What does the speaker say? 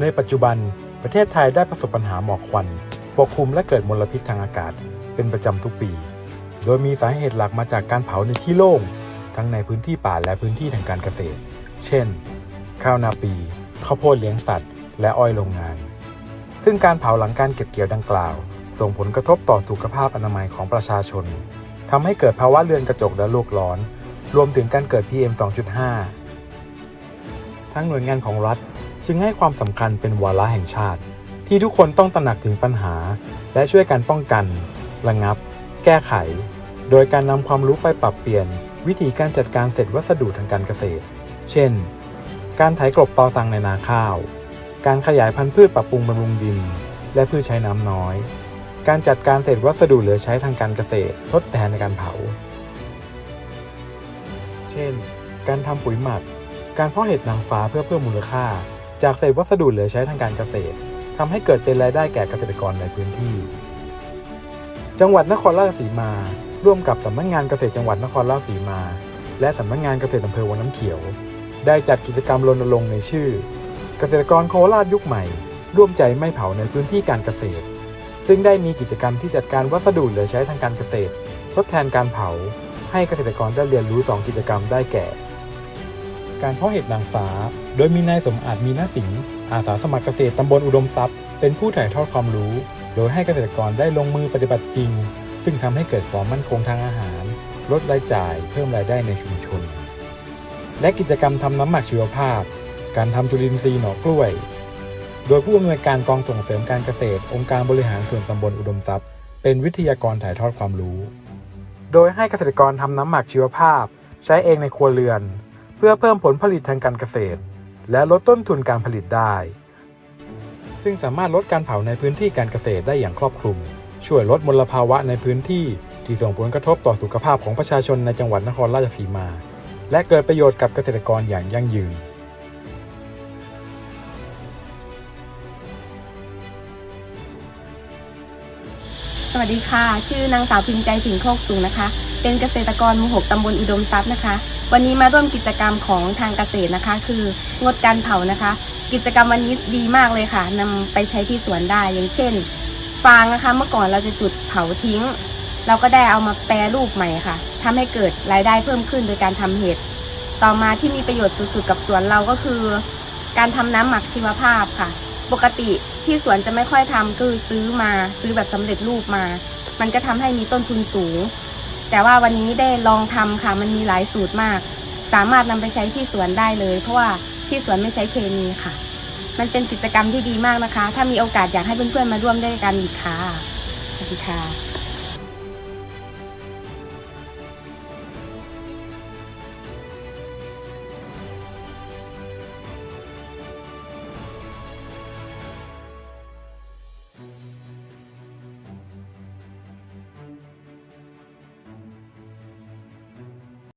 ในปัจจุบันประเทศไทยได้ประสบปัญหาหมอกควันปกคลุมและเกิดมลพิษทางอากาศ เป็นประจำทุกปี โดยมีสาเหตุหลักมาจากการเผาในที่โล่ง ทั้งในพื้นที่ป่าและพื้นที่ทางการเกษตร เช่น ข้าวนาปี ข้าวโพดเลี้ยงสัตว์ และอ้อยโรงงาน ซึ่งการเผาหลังการเก็บเกี่ยวดังกล่าว ส่งผลกระทบต่อสุขภาพอนามัยของประชาชนทำให้เกิดภาวะเรือนกระจกและโลกร้อน รวมถึงการเกิด PM 2.5 ทั้งหน่วยงานของรัฐ จึงให้ความสำคัญเป็นวาระแห่งชาติ ที่ทุกคนต้องตระหนักถึงปัญหา และช่วยกันป้องกัน ระงับ แก้ไข โดยการนำความรู้ไปปรับเปลี่ยน วิธีการจัดการเศษวัสดุทางการเกษตร เช่น การไถกลบตอสังในนาข้าว การขยายพันธุ์พืชปรับปรุงบำรุงดิน และพืชใช้น้ำน้อย การจัดการเศษวัสดุเหลือใช้ทางการเกษตร ทดแทนในการเผา เช่น การทำปุ๋ยหมักการเพาะเห็ดนางฟ้าเพื่อเพิ่มมูลค่า จากเศษวัสดุเหลือใช้ทางการเกษตรทำให้เกิดเป็นรายได้แก่เกษตรกรในพื้นที่ จังหวัดนครราชสีมา ร่วมกับสำนักงานเกษตรจังหวัดนครราชสีมา และสำนักงานเกษตรอำเภอวังน้ำเขียว ได้จัดกิจกรรมรณรงค์ในชื่อ เกษตรกรโคราชยุคใหม่ ร่วมใจไม่เผาในพื้นที่การเกษตร ซึ่งได้มีกิจกรรมที่จัดการวัสดุเหลือใช้ทางการเกษตร ทดแทนการเผา ให้เกษตรกรได้เรียนรู้ 2 กิจกรรมได้แก่ การเพาะเห็ดนางฟ้า โดยมีนายสมอาจมีนาสิงห์อาสาสมัครเกษตรตำบลอุดมทรัพย์ เป็นผู้ถ่ายทอดความรู้ โดยให้เกษตรกรได้ลงมือปฏิบัติจริง ซึ่งทำให้เกิดความมั่นคงทางอาหาร ลดรายจ่าย เพิ่มรายได้ในชุมชน และกิจกรรมทำน้ำหมักชีวภาพ การทำจุลินทรีย์หน่อกล้วย โดยผู้อำนวยการกองส่งเสริมการเกษตร องค์การบริหารส่วนตำบลอุดมทรัพย์ เป็นวิทยากรถ่ายทอดความรู้ โดยให้เกษตรกรทำน้ำหมักชีวภาพ ใช้เองในครัวเรือน เพื่อเพิ่มผลผลิตทางการเกษตร และลดต้นทุนการผลิตได้ ซึ่งสามารถลดการเผาในพื้นที่การเกษตรได้อย่างครอบคลุม ช่วยลดมลภาวะในพื้นที่ที่ส่งผลกระทบต่อสุขภาพของประชาชนในจังหวัดนครราชสีมา และเกิดประโยชน์กับเกษตรกรอย่างยั่งยืน สวัสดีค่ะ ชื่อนางสาวพิมพ์ใจผิงโคกสูงนะคะ เป็นเกษตรกรหมู่หกตำบลอุดมทรัพย์นะคะ วันนี้มาร่วมกิจกรรมของทางเกษตรนะคะ คืองดการเผานะคะ กิจกรรมวันนี้ดีมากเลยค่ะนำไปใช้ที่สวนได้อย่างเช่น ฟางนะคะ เมื่อก่อนเราจะจุดเผาทิ้ง เราก็ได้เอามาแปรรูปใหม่ค่ะทำให้เกิดรายได้เพิ่มขึ้นโดยการทำเห็ดต่อมาที่มีประโยชน์สุดๆกับสวนเราก็คือ การทำน้ำหมักชีวภาพค่ะ ปกติ ที่สวนจะไม่ค่อยทำคือซื้อมาซื้อแบบสำเร็จรูปมา มันก็ทำให้มีต้นทุนสูง แต่ว่าวันนี้ได้ลองทำค่ะ มันมีหลายสูตรมาก สามารถนำไปใช้ที่สวนได้เลย เพราะว่าที่สวนไม่ใช้เคมีค่ะ มันเป็นกิจกรรมที่ดีมากนะคะ ถ้ามีโอกาสอยากให้เพื่อนๆมาร่วมด้วยกันอีกค่ะสวัสดีค่ะ